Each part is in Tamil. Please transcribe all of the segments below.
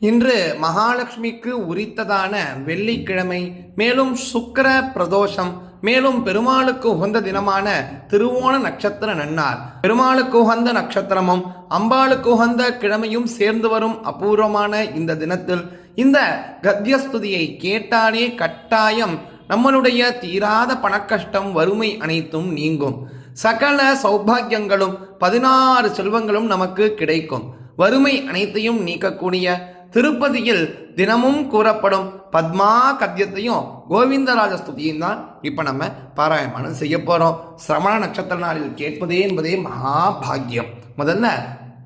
இன்று மகாலட்சுமிக்கு உரித்ததான வெள்ளிக்கிழமை மேலும் சுக்கிர பிரதோஷம் மேலும் பெருமாளுக்கு உகந்த தினமான திருவோண நட்சத்திர நன்னார் பெருமாளுக்கு உகந்த நட்சத்திரமும் அம்பாளுக்கு உகந்த கிழமையும் சேர்ந்து வரும் அபூர்வமான இந்த தினத்தில் இந்த கத்தியஸ்துதியை கேட்டாலே கட்டாயம் நம்மளுடைய தீராத பணக்கஷ்டம் வறுமை அனைத்தும் நீங்கும். சகல சௌபாகியங்களும் பதினாறு செல்வங்களும் நமக்கு கிடைக்கும். வறுமை அனைத்தையும் நீக்கக்கூடிய திருப்பதியில் தினமும் கூறப்படும் பத்மா கத்தியத்தையும் கோவிந்தராஜ ஸ்துதியும் தான் இப்போ நம்ம பாராயணம் செய்ய போகிறோம் சிரமண நட்சத்திர நாளில் கேட்பதே என்பதே மகாபாகியம் முதல்ல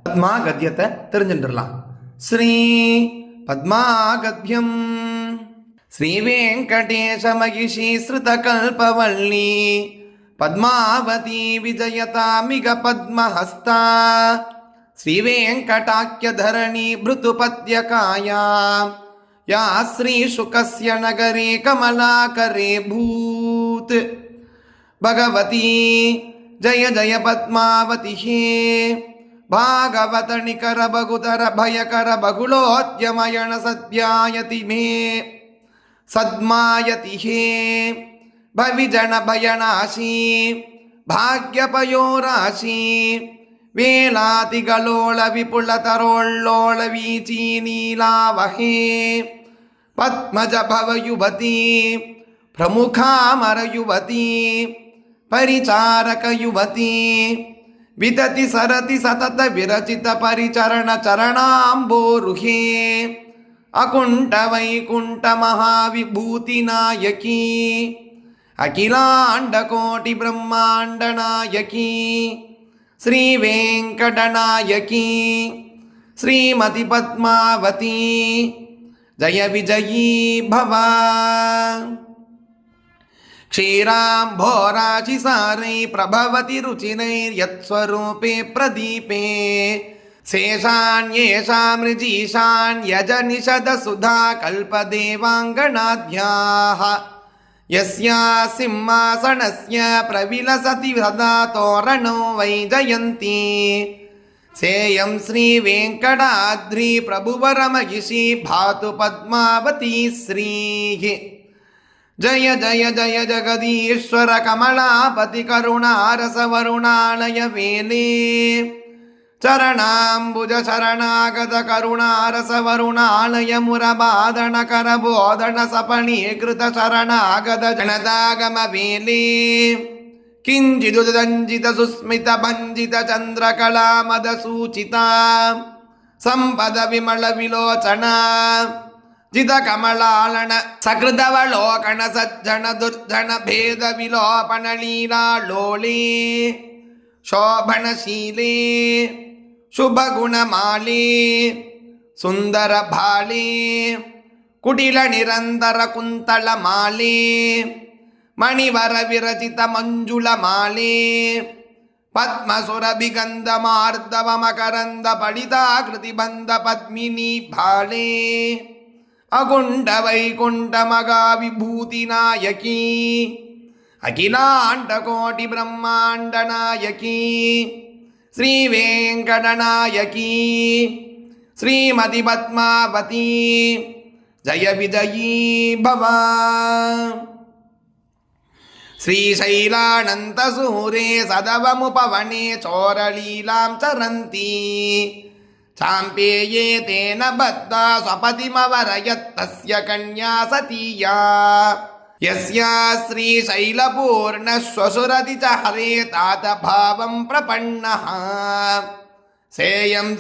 பத்மா கத்தியத்தை தெரிஞ்சுட்டுலாம் ஸ்ரீ பத்மா கத்தியம். ஸ்ரீ வெங்கடேஷ மகிஷி ஸ்ருத श्रीवेङ्कटाख्यधरणी भृतुपद्यकाया या श्रीशुकस्य नगरे कमलाकरे भूत् भगवती जय जय पद्मावति हे भागवत निकर बगुतर भयकर बहुलोद्यमयण सद्यायति मे सद्मायति हे भविजन भयनाशी भाग्यपयोराशी வேலாதிகளோள விபுல தரோள்ளோள வீச்சி நீலாவகே பத்மஜ பவயுவதி பிரமுகாமரயுவதி परिचारकयुवती विदति सरति सतत विरचित परिचरण चरणाम्बोरुहे अकुण्ठ वैकुण्ठ महाविभूतिनायकी अखिलाण्डकोटि ब्रह्माण्डनायकी श्रीवेङ्कटनायकी श्रीमतिपद्मावती जय विजयी भव। क्षीराम्भोराशिसारै प्रभवति रुचिरैर्यत्स्वरूपे प्रदीपे। शेषाण्येषामृजीषाण्यजनिषदसुधा कल्पदेवाङ्गणाध्याः यस्या सिंहासनस्य तोरणो वैजयन्ती सेयं श्रीवेङ्कटाद्रि प्रभुवरमहिषी भातु पद्मावती श्रीः। जय जय जय जगदीश्वर कमलापति करुणारसवरुणालय वेले చరణాంబుజ శరణాగత కరుణారసవరుణ ఆలయమురబాదణకర బోధన సపణీకృత శరణాగత జనదాగమ వీలీ కించిదుదంజిత సుస్మిత భంజిత చంద్రకళామద సూచిత సంపద విమళ విలోచన జిత కమలాళన సకృతవలోకణ సజ్జన దుర్జన భేద విలోపణ లీలాళోళీ శోభనశీలే ಶುಭಗುಣಮಾಲಿ ಸುಂದರ ಭಾಲಿ ಕುಟಿಲ ನಿರಂತರ ಕುಂತಳ ಮಾಲಿ ಮಣಿವರ ವಿರಚಿತ ಮಂಜುಳ ಮಾಲಿ ಪದ್ಮಸುರಭಿಗಂಧ ಮಾರ್ಧವ ಮಕರಂದ ಪಡಿತ ಕೃತಿ ಬಂದ ಪದ್ಮಿನಿ ಭಾಲೆ ಅಗುಂಡ ವೈಕುಂಠ ಮಗಾ ವಿಭೂತಿ ನಾಯಕಿ ಅಖಿಲಾಂಡ ಕೋಟಿ ಬ್ರಹ್ಮಾಂಡ ನಾಯಕಿ श्रीवेङ्कटनायकी श्रीमति पद्मावती जय विजयी भव श्रीशैलानन्तसूरे सदवमुपवने चोरलीलां चरन्ति चाम्पेये तेन बद्धा स्वपतिमवरयत्तस्य कन्या सतीया यस्या श्रीशैलपूर्णश्वशुरति च हरे तात भावं प्रपन्नः। सेयं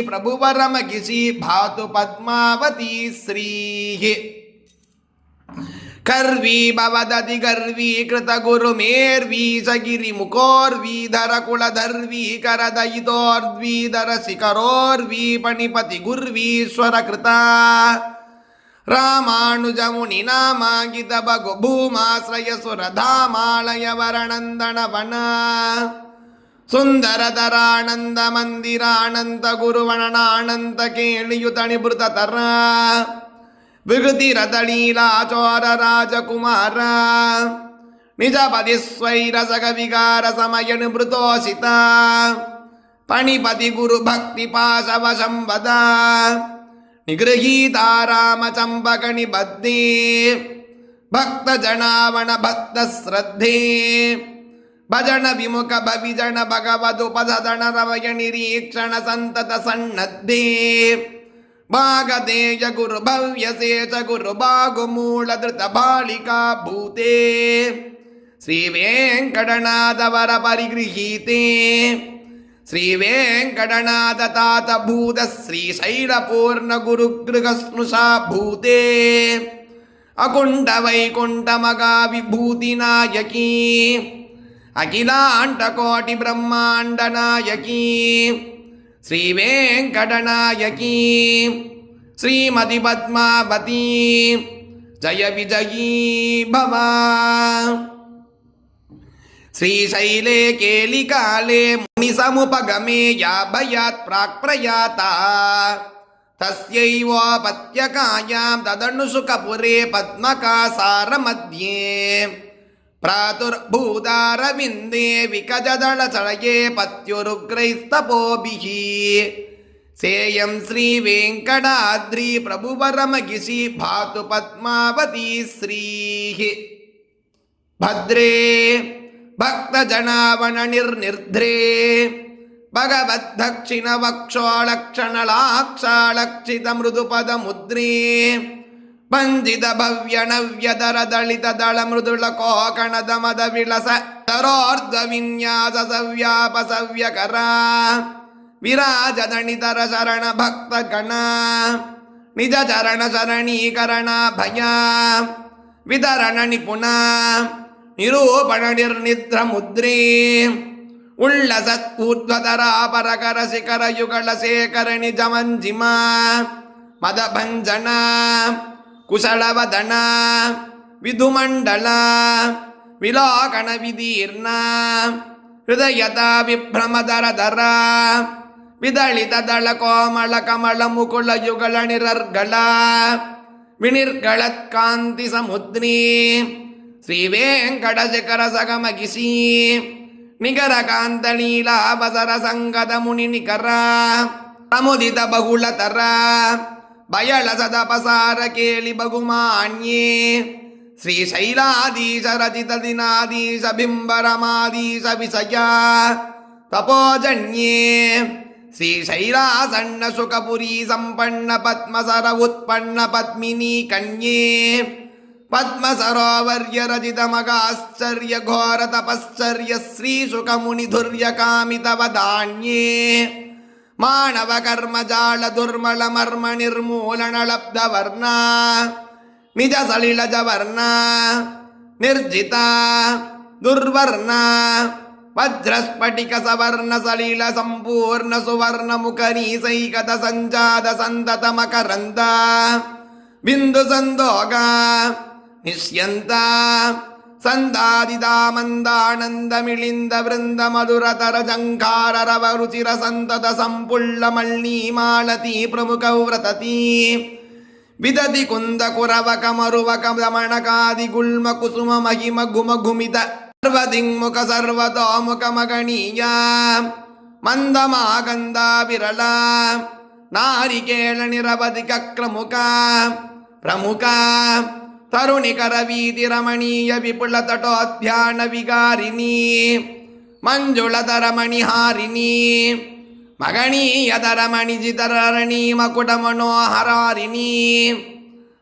प्रभुवरमगिषि भातु पद्मावती श्रीः। कर्वी भवदति गर्वी कृतगुरुमेर्वी च गिरिमुखोर्वीधर कुलधर्वी ராமானுஜமுனிநாமாகித பகு பூமாசிரயசுரதாமாலய வரணந்தனவன சுந்தரதரானந்த மந்திரானந்த குருவணனானந்த கேளியுத நிபுத தர விகுதிரதலீலாச்சோர ராஜகுமார நிஜபதிஸ்வைரசகவிகார சமய நிபுதோஷித பணிபதி குரு பக்தி பாசவசம்பதா निगृहीतारामचम्बकणि बद्नी भक्तजनावन भक्तश्रद्धे भजन विमुख भविजन भगवदुपसदन रवय निरीक्षण सन्तत सन्नद्धे भागदेय गुरुभव्यसेच गुरुभागुमूलधृतबालिका भूते श्रीवेङ्कटनाथवर परिगृहीते శ్రీవేంకటనాథ తాత భూత శ్రీశైలపూర్ణ గురుగృహస్నుషా భూతే అకుంఠ వైకుంఠమగా విభూతి నాయకీ అఖిలాంట కోటి బ్రహ్మాండ నాయకీ శ్రీవేంకటనాయకీ శ్రీమతి పద్మావతి జయ విజయీ భవా श्रीशैले केलिकाले मुनिसमुपगमे या भयात् प्राक् प्रयाता तस्यैवोपत्यकायां तदनुसुखपुरे पद्मकासारमध्ये प्रातुर्भूतारविन्दे विकजदळचलये पत्युरुग्रैस्तपोभिः सेयं श्रीवेङ्कटाद्रिप्रभुवरमगिषि भातु पद्मावती श्रीः भद्रे பக்தஜனாவணிர்நிர்திரே भगवद्दक्षिणवक्षोलक्षणलाक्षालक्षितमृदुपदमुद्री पञ्जितभव्यनव्यदरदलितदलमृदुलकोकणदमदविलस तरोर्ध्वविन्याससव्यापसव्यकरा विराजदणितरशरणभक्तगणा निजचरणशरणीकरणा भया वितरणनिपुणा ನಿರೂಪಣನಿರ್ನಿದ್ರಮುದ್ರೀ ಉಳ್ಳಸತ್ಪೂತ್ವತರಾಪರಕರ ಶಿಖರಯುಗಳ ಶೇಖರಣಿ ಜಮಂಜಿಮ ಮದಭಂಜನ ಕುಶಳವದನ ವಿಧುಮಂಡಲ ವಿಲಾಕಣ ವಿದೀರ್ಣ ಹೃದಯತ ವಿಭ್ರಮದರಧರ ವಿದಳಿತ ದಳ ಕೋಮಳ ಕಮಳ ಮುಕುಳ ಯುಗಳ ನಿರರ್ಗಳ ವಿನಿರ್ಗಳತ್ಕಾಂತಿ ಸಮುದ್ರೀ నిపుణ నిరూపణ నిర్నిద్ర ముద్రే ఉళ్ళ సత్ఊర్ధ్వతరాపరకర శిఖర యుగళ శేఖర నిజమంజిమ మదభంజన కుశలవదన విధుమండల విలోకణ విదీర్ణ హృదయత విభ్రమదరధర విదళిత దళ కోమళ కమల ముకుళ యుగళ నిరర్గళ వినిర్గళత్కాంతి సముద్రీ శ్రీ వెంకట శిఖర సగమగిసి నిగర కాంత నీలావసర సంగత ముని నికర ప్రముదిత బహుళతర బయళ సదపసార కేళి బగుమాన్యే శ్రీశైలాదీశ రచిత దినాదీశ బింబరమాదీశ విషయ తపోజన్యే శ్రీశైలాసన్న సుఖపురీ సంపన్న పద్మసర ఉత్పన్న పద్మినీ కన్యే पद्मसरोवर्यरजितमगाश्चर्यघोरतपश्चर्यश्रीशुकमुनिधुर्यकामितवदान्ये मानवकर्मजालदुर्मलमर्मनिर्मूलनलब्धवर्णा निजसलिलजवर्णा निर्जिता दुर्वर्णा वज्रस्फटिकसवर्णसलिलसम्पूर्णसुवर्णमुखनीसैकतसञ्जातसन्ततमकरन्दा बिन्दुसन्दोगा நிஷ்யந்தா. சந்தாதிதாமந்தானந்தமிழிந்த விருந்த மதுரதர ஜங்காரரவ ருச்சிர சந்தத சம்புள்ள மல்னீ மாலதி பிரமுக விரததி விததி குந்த குரவ கமருவ கமணகாதி குல்ம குசும மகிம கும குமித சர்வதிங்முக சர்வதோமுக மகணீய மந்தமாகந்தா விரலா நாரிகேள நிரவதி கக்ரமுக பிரமுக ತರುಣಿಕರವೀತಿ ರಮಣೀಯ ವಿಪುಲ ತಟೋಧ್ಯಾನ ವಿಗಾರಿಣಿ ಮಂಜುಳದ ರಮಣಿ ಹಾರಿಣಿ ಮಗಣೀಯದ ರಮಣಿ ಜಿತರಣಿ ಮಕುಟ ಮನೋಹರಾರಿಣಿ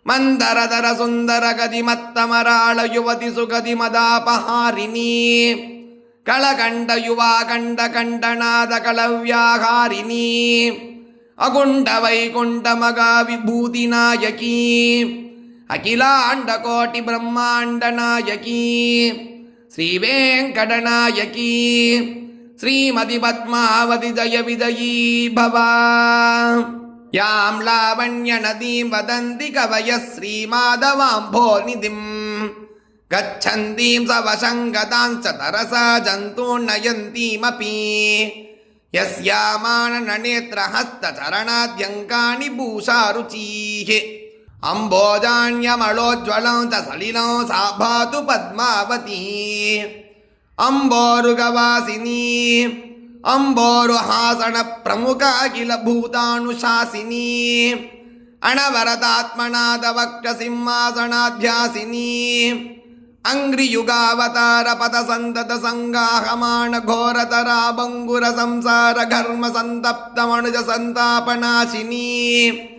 ಮಂದರದರ ಸುಂದರ ಗದಿ ಮತ್ತಮರಾಳ ಯುವತಿ ಸುಗದಿ ಮದಾಪಹಾರಿಣಿ ಕಳಕಂಡ ಯುವಾ ಕಂಡ ಕಂಡನಾದ ಕಳವ್ಯಾಹಾರಿಣಿ ಅಗುಂಡ ವೈಕುಂಠ ಮಗ ವಿಭೂತಿ ನಾಯಕಿ அகிலாண்டகோட்டி பிரம்மாண்ட நாயகி ஸ்ரீவேங்கடநாயகி ஸ்ரீமதி பத்மாவதி ஜய விஜயீ பவா. யாம் லாவண்ய நதீம் வதந்தி கவய ஸ்ரீமாதவாம்போ நிதிம் கச்சந்தீம் சவசங்கதாஞ்ச தரசா ஜந்தூன் நயந்தீமபி. யஸ்யாமான நேத்திரஹஸ்தரணாத்யங்காணி பூஷாருச்சீஹே. அம்போஜான்யமளோஜ்வலம் தசலிலம் சாபாது பத்மாவதி. அம்போருகவாசினி. அம்போருஹாசன பிரமுகாகில பூதானுஷாசினி அணவரதாத்மநாதவக்ரசிம்மாசனாத்தியாசினி அங்கிரியுகாவதாரபதசந்ததசங்காகமான घोरतरा बङ्गुरसंसारघर्मसन्तप्तमनुजसन्तापनाशिनी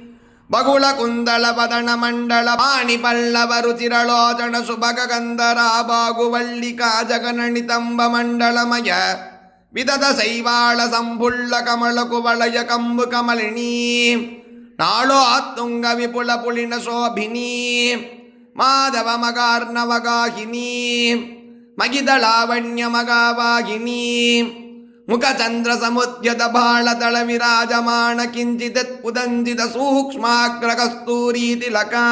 ಬಗುಳ ಕುಂದಳ ಪದಣ ಮಂಡಳ ಪಾಣಿ ಪಲ್ಲವ ರುಚಿರಳೋಚಣ ಸುಭಗ ಗಂಧರ ಬಾಗುವಳ್ಳಿಕ ಜಗನಣಿತಂಬ ಮಂಡಳಮಯ ವಿದದ ಶೈವಾಳ ಸಂಭುಳ್ಳ ಕಮಲ ಕುವಳಯ ಕಂಬು ಕಮಲಿಣಿ ನಾಳೋ ತುಂಗ ವಿಪುಲ ಪುಳಿನ ಶೋಭಿನಿ ಮಾಧವ ಮಗಾರ್ನವಗಾಹಿನಿ ಮಗಿದಳಾವಣ್ಯ ಮಗಾವಾಗಿನಿ मुखचन्द्रसमुद्यतबालतलविराजमाण किञ्चिदत्पुदञ्जितसूक्ष्माग्रकस्तूरीतिलका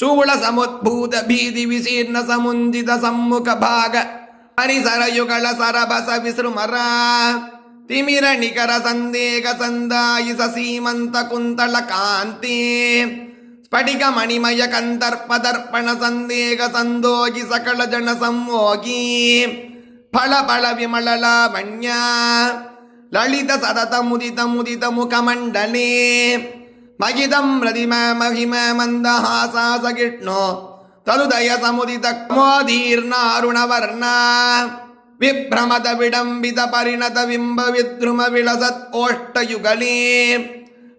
शूलसमुद्भूतभीतिविशीर्णसमुञ्जितसम्मुखभाग परिसरयुगलसरभसविसृमरा तिमिरनिकरसन्देहसन्दायिससीमन्तकुन्तलकान्ते स्फटिकमणिमयकन्तर्पदर्पणसन्देहसन्दोगि सकलजनसम्मोगी ಕಸ್ತೂರಿ ತಿಲಕ ಶೂಳ ಸಮುದ್ಭೂತ ಭೀತಿ ವಿಶೀರ್ಣ ಸಮುಂಜಿತ ಸಮ್ಮುಖ ಭಾಗ ಪರಿಸರಯುಗಳ ಸರಭಸ ವಿಸೃಮರ ತಿಮಿರ ನಿಕರ ಸಂದೇಹ ಸಂದಾಯಿಸ ಸೀಮಂತ ಕುಂತಳ ಕಾಂತಿ ಸ್ಫಟಿಕ ಮಣಿಮಯ ಕಂದರ್ಪ ದರ್ಪಣ ಸಂದೇಹ ಸಂದೋಗಿ ಸಕಲ ಜನ ಸಂಮೋಗಿ ಫಳ ಫಳ ವಿಮಳ ಲಾವಣ್ಯ ಲಲಿತ ಸತತ ಮುದಿತ ಮುದಿತ ಮುಖಮಂಡಲೇ ಮಗಿದಂ ಮೃದಿಮ ಮಹಿಮ ಮಂದಹಾಸ ಗಿಟ್ನೋ ತದುದಯ ಸಮುದಿತ ಮೋದೀರ್ಣಾರುಣವರ್ಣ ವಿಭ್ರಮದ ವಿಡಂಬಿತ ಪರಿಣತ ಬಿಂಬ ವಿದ್ರುಮ ವಿಳಸತ್ ಓಷ್ಟಯುಗಳೇ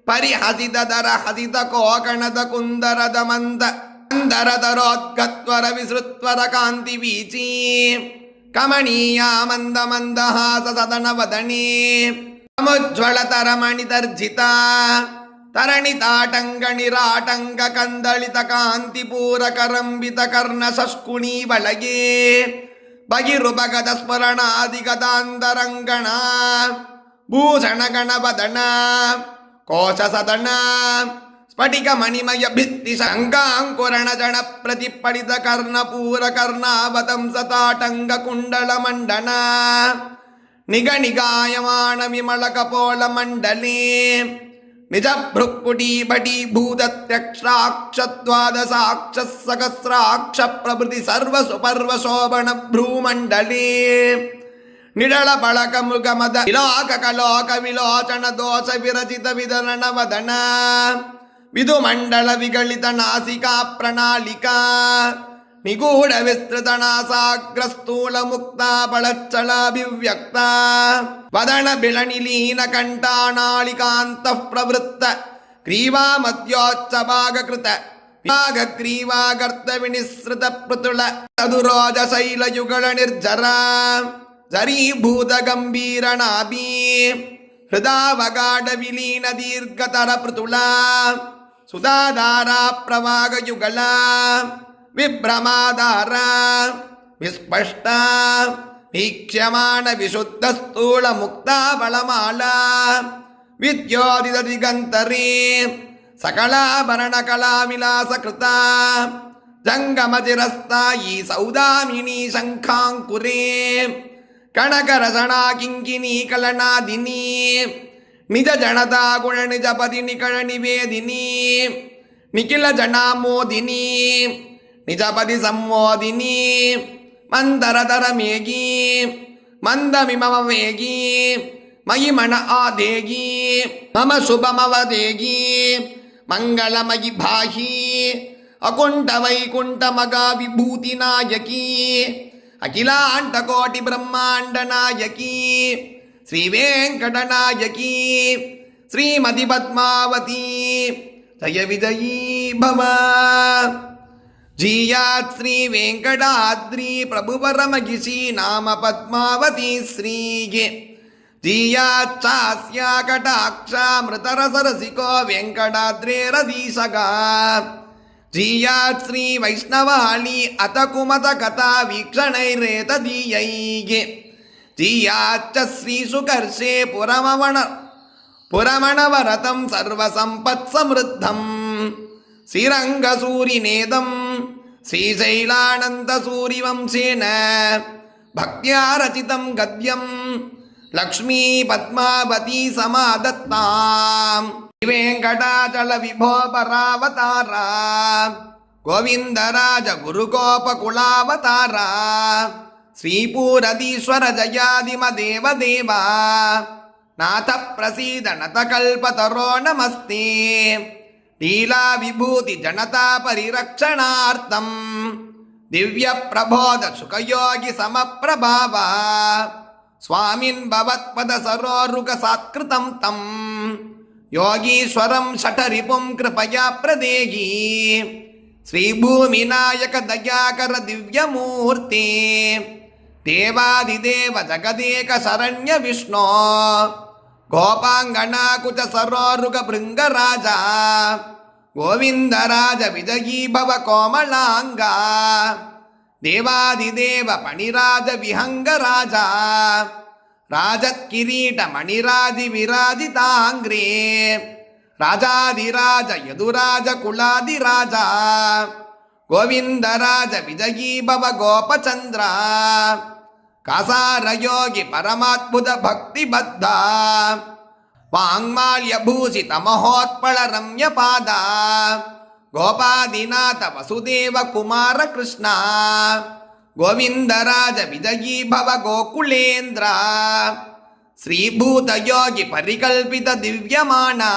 ಪರಿಹಸಿತ ದರ ಹಸಿತ ಕೋಕಣದ ಕುಂದರದ ಮಂದ ಮಂದರದರೋದ್ಗತ್ವರ ವಿಸೃತ್ವರ ಕಾಂತಿ ವೀಚಿ कमणीयामन्दमन्दहासदनवदने समुज्ज्वलतरमणितर्जिता तरणिताटङ्गनिराटङ्गकन्दलितकान्तिपूरकरम्बितकर्णसष्कुणीवलये भगिरुभगदस्मरणादिगदान्तरङ्गणा भूषणगणवदना कोशसदना ಮಣಿದರ್ಜಿತ ತರಣಿತಾಟಂಗ ನಿರಾಟಂಗ ಕಂದಳಿತ ಕಾಂತಿ ಪೂರಕರಂಬಿತ ಕರ್ಣ ಶಸ್ಕುಣಿ ಬಳಗೆ ಬಗಿರುಬಗದ ಸ್ಮರಣಾದಿಗದಾಂತರಂಗಣ ಭೂಷಣ ಗಣಪದಣ ಕೋಶ ಸದಣ ಸ್ಫಟಿಕ ಮಣಿಮಯ ಭಿತ್ತಿ ಶಂಕಾಂಕುರಣ ಜಣ ಪ್ರತಿಪಡಿತ ಕರ್ಣಪೂರ ಕರ್ಣಾವತಂಸ ತಾಟಂಗ ಕುಂಡಲ ಮಂಡನ ನಿಗ ನಿಗಾಯಮಾನ ವಿಮಳ ಕಪೋಲ ಮಂಡಲೇ ನಿಜ ಭೃಕ್ಕುಟಿ ಬಟಿ ಭೂತತ್ಯಕ್ಷಾಕ್ಷ ದ್ವಾದಸಾಕ್ಷ ಸಹಸ್ರಾಕ್ಷ ಪ್ರಭೃತಿ ಸರ್ವ ಸುಪರ್ವ ಶೋಭಣ ಭ್ರೂಮಂಡಲೇ ನಿಡಳ ಬಳಕ ಮೃಗ ಮದ ವಿಲೋಕ ಕಲೋಕ ವಿಲೋಚನ ದೋಷ ವಿರಚಿತ ವಿದಲನ ವದನ ವಿದು ಮಂಡಲ ವಿಗಳಿತ ನಾಸಿಕಾ ಪ್ರಣಾಳಿಕಾ ನಿಗೂಢ ವಿಸ್ತೃತ ನಾಸಾಗ್ರ ಸ್ಥೂಲ ಮುಕ್ತ ಬಳಚ್ಚಳಾಭಿವ್ಯಕ್ತ ವದನ విధుమండళ విగళిత నాసికా ప్రణాళికా నిగూఢ విస్తృత నాసాగ్రస్థూల ముక్తాపళచ్చలాభివ్యక్త వదన బిళనిలీన కంఠానాళికాంత ప్రవృత్త గ్రీవామద్యోచ్చభాగకృత గ్రీవాగర్త వినిసృత పృతుల చదురోజ శైలయుగళ నిర్జర జరీభూత గంభీర నాభీ హృదావగాఢ విలీన దీర్ఘతర పృతుళ சுதாதாராப்ரவாகயுகளா விப்ரமாதாரா. விஸ்பஷ்டா. வீக்ஷமான விசுத்த ஸ்தூல முக்தாபலமாலா வித்யோதிதிகந்தரீ सकलाभरणकलाविलासकृता जङ्गमतिरस्तायी सौदामिनी शङ्खाङ्कुरे कणकरसणा किङ्किनी कलनादिनी ನಿಜ ಜನತಾ ಗುಣ ನಿಜ ಪದಿ ನಿಕಳ ನಿವೇದಿನಿ ನಿಖಿಲ ಜನಾಮೋದಿನಿ ನಿಜಪದಿ ಸಂಮೋದಿನಿ ಮಂದರತರ ಮೇಗಿ ಮಂದಮಿಮಮ ವೇಗಿ ಮಹಿಮಣ ಆದೇಗಿ ಮಮ ಶುಭಮವದೇಗಿ ಮಂಗಳಮಯಿ ಭಾಹಿ ಅಕುಂಠ ವೈಕುಂಠ ಮಗ ವಿಭೂತಿ ನಾಯಕಿ ಅಖಿಲಾಂಡ ಕೋಟಿ ಬ್ರಹ್ಮಾಂಡ ನಾಯಕಿ ஸ்ரீவேங்கடநாயகி ஸ்ரீமதி பத்மாவதி ஜய விஜயீ பவ. ஜீயாத் ஸ்ரீ வெங்கடாத்ரி பிரபுவரமகிஷி நாம பத்மாவதி ஸ்ரீயே ஜீயாச்சாஸ்யா கடாட்சா மிருதரசரசிகோ ஜீயாத் ஸ்ரீ வைஷ்ணவாளி அத குமத கதா வீக்ஷணைரேதீயை தீயாச்ச ஸ்ரீசுகர்ஷே புரமவணர் புரமணவரதம் சர்வசம்பத் சமிருத்தம். ஸ்ரீரங்க சூரிநேதம் ஸ்ரீசைலானந்த சூரிவம்சேன பக்தியா ரச்சிதம் கத்யம் லக்ஷ்மீ பத்மாவதி சமாதத்தாம் வெங்கடாச்சல விபோ பராவதாரா கோவிந்தராஜ குருகோபகுலாவதாரா శ్రీపూరదీశ్వర జయాదిమ దేవదేవా నాథ ప్రసీద నతకల్పతరో నమస్తే లీలా విభూతి జనతా పరిరక్షణార్థం దివ్య ప్రబోధ సుఖయోగి సమప్రభావ స్వామిన్ భవత్పద సరోరుక సాత్కృతం తం యోగీశ్వరం షటరిపుం కృపయా ప్రదేహి శ్రీభూమినాయక దయాకర దివ్యమూర్తే தேவாதிதேவ ஜகதேக சரண்ய விஷ்ணோ கோபாங்கணா குஜ சரோருக பிருங்க ராஜா கோவிந்தராஜ விஜயீபவ கோமலாங்கா தேவாதிதேவ பணிராஜ விஹங்க ராஜா மணிராஜி விராஜி தாங்கிரே ராஜாதிராஜ யதுராஜ குலாதி கோவிந்தராஜ விஜயீபவ கோபச்சந்திரா. கசாரயோகி பரமாத்புத பக்தி பத்தா வாங்மால்ய பூசி தமஹோத்பள ரம்ய பாதா. கோபாதிநாத வசுதேவ குமார கிருஷ்ணா. கோவிந்தராஜ விஜயீபவ கோகுலேந்திரா. ஸ்ரீபூதயோகி பரிகல்பித திவ்யமானா.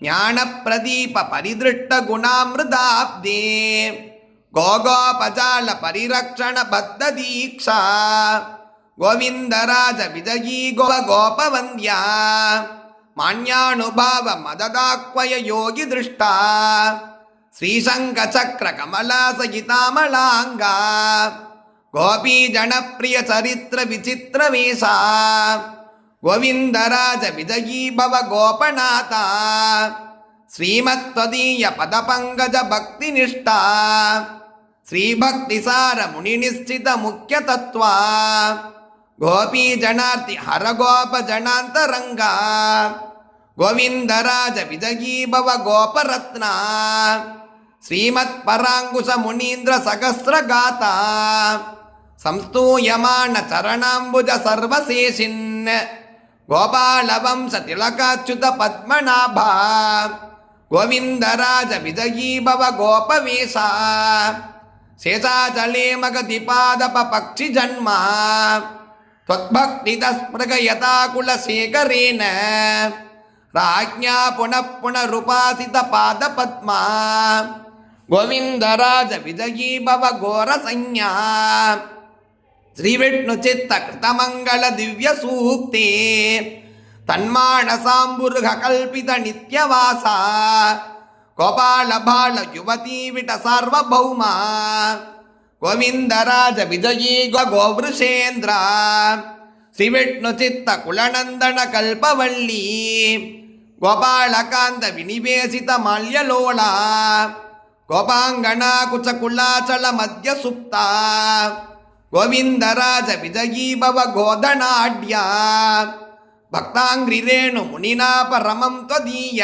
ஞானப்பிரதீப பரிதிருஷ்ட குணாமிருதாப்தே. கோகோபஜால பரிரக்ஷண பக்த தீக்ஷா. கோவிந்தராஜ விஜயீ கோப கோபவந்தியா. மான்யானுபாவ மததாக்வய யோகி திருஷ்டா. ஸ்ரீசங்க சக்கர கமலா சகிதாமலாங்கா கோபி ஜனப்பிரிய சரித்திர விசித்திர வேஷா கோவிந்தராஜ விஜயீபவ கோபநாதா ஸ்ரீமத்வதீய பதபங்கஜ பக்தி நிஷ்டா ஸ்ரீபக்திசார முனிநிஷ்டித முக்கிய தத்வா கோபீ ஜனார்த்தி ஹரகோப ஜனாந்தரங்கா கோவிந்தராஜ விஜயீபவ கோபரத்னா ஸ்ரீமத் பராங்குஷ முனீந்திர சகசிரகாதா சம்ஸ்தூயமான சரணாம்புஜ சர்வசேஷின் तिलकाच्युत पद्मनाभा गोविन्दराज विजयी भव गोपवेशा शेषाचले मगधिपादप पक्षिजन्मा त्वद्भक्तितस्पृगयता कुलशेखरेण राज्ञा पुनः पुनरुपासितपादपद्मा गोविन्दराज विजयी भव घोरसंज्ञा श्रीविष्णुचित्तकृतमङ्गलदिव्यसूक्ते तन्मानसाम्बुर्गकल्पितनित्यवासा गोपालबालयुवती विट सार्वभौमा गोविन्दराज ಗೋವಿಂದರಾಜ ವಿಜಯೀಭವ ಗೋಧನಾಢ್ಯ ಭಕ್ತಾಂಗ್ರಿ ರೇಣು ಮುನಿನಾ ಪರಮಂ ತ್ವದೀಯ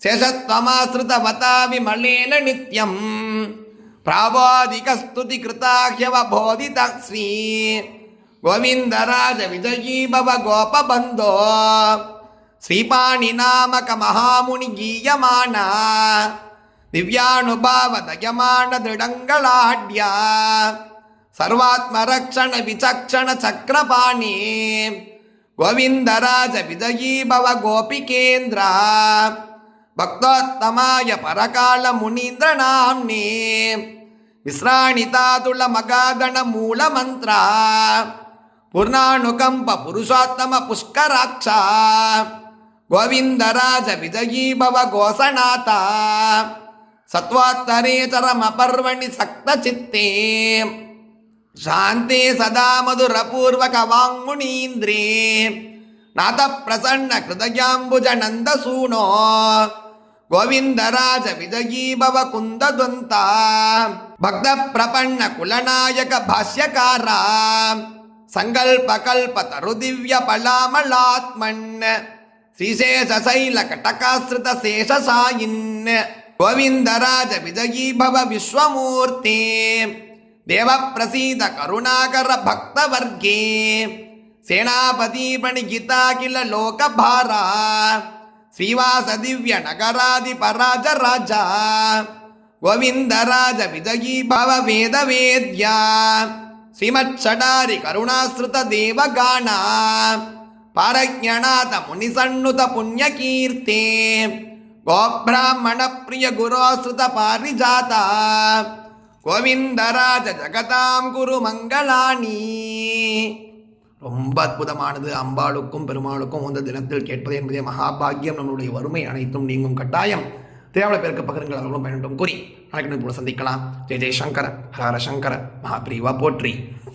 ಶೇಷತ್ವಮಾಶ್ರಿತವತಾ ವಿಮಳೇನ ನಿತ್ಯಂ ಪ್ರಾವಾದಿಕ ಸ್ತುತಿ ಕೃತಾಹ್ಯವ ಬೋಧಿತ ಶ್ರೀ ಗೋವಿಂದರಾಜ ವಿಜಯೀಭವ ಗೋಪಬಂಧೋ ಶ್ರೀಪಾಣಿ ನಾಮಕ ಮಹಾಮುನಿ ಗೀಯಮಾನ ದಿವ್ಯಾನುಭಾವ ದಯಮಾನ ದೃಢಂಗಳಾಢ್ಯ சர்வாத்மரக்ஷண விசக்ஷண சக்கரபாணி கோவிந்தராஜ விஜயீபவ கோபிகேந்திரா. பக்தோத்தமாய பரகால முனீந்திர நாம்னே விஸ்ராணிதாதுள மகாதன மூல மந்திரா ಪೂರ್ಣಾನುಕಂಪ ಪುರುಷೋತ್ತಮ ಪುಷ್ಕರಾಕ್ಷ ಗೋವಿಂದರಾಜ ವಿಜಯೀಭವ ಗೋಸನಾಥ ಸತ್ವಾತ್ತರೇತರಮಪರ್ವಣಿ ಸಕ್ತಚಿತ್ತೇ ಶಾಂತಿ ಸದಾ ಮಧುರಪೂರ್ವಕ ವಾಂಗುಣೀಂದ್ರೇ ನಾಥ ಪ್ರಸನ್ನ ಕೃತಜ್ಯಾಂಬುಜ ನಂದಸೂನೋ ಗೋವಿಂದರಾಜ ವಿಜಯೀಭವ ಕುಂದದ್ವಂತ ಭಕ್ತ ಪ್ರಪಣ್ಣ ಕುಲನಾಯಕ ಭಾಷ್ಯಕಾರ ಸಂಕಲ್ಪ ಕಲ್ಪ ತರು ದಿವ್ಯ ಫಲಾಮಲಾತ್ಮನ್ ಶ್ರೀಶೇಷ ಶೈಲ ಕಟಕಾಶ್ರಿತ ಶೇಷ ಸಾಯಿನ್ ಗೋವಿಂದರಾಜ ವಿಜಯೀಭವ ವಿಶ್ವಮೂರ್ತಿ தேவப்பிரசீத கருணாகர பக்தவர்கே. சேனாபதிபணிகிதா கில லோகபாரா. ஸ்ரீவாச திவ்ய நகராதிபராஜ ராஜா. கோவிந்தராஜ விஜயீ பவ வேத வேத்யா. ஸ்ரீமச்சடாரி கருணாஸ்ருத தேவகானா. பரஜநாத முனிசண்ணுத புண்ணியகீர்த்தே கோபிராமண பிரிய குரோஸ்ருத பாரிஜாதா. கோவிந்தராஜ ஜகதாம் குரு மங்களாணி. ரொம்ப அற்புதமானது. அம்பாளுக்கும் பெருமாளுக்கும் இந்த தினத்தில் கேட்பது என்பதே மகாபாகியம் நம்மளுடைய வறுமை அனைத்தும் நீங்கும் கட்டாயம். தேவையான பேருக்கு பகிருங்கள் அவர்களும் பயனட்டும். கூறி நாளைக்கு போல சந்திக்கலாம். ஜெய ஜெயசங்கர ஹரஹர சங்கர மகாபிரிவா போற்றி.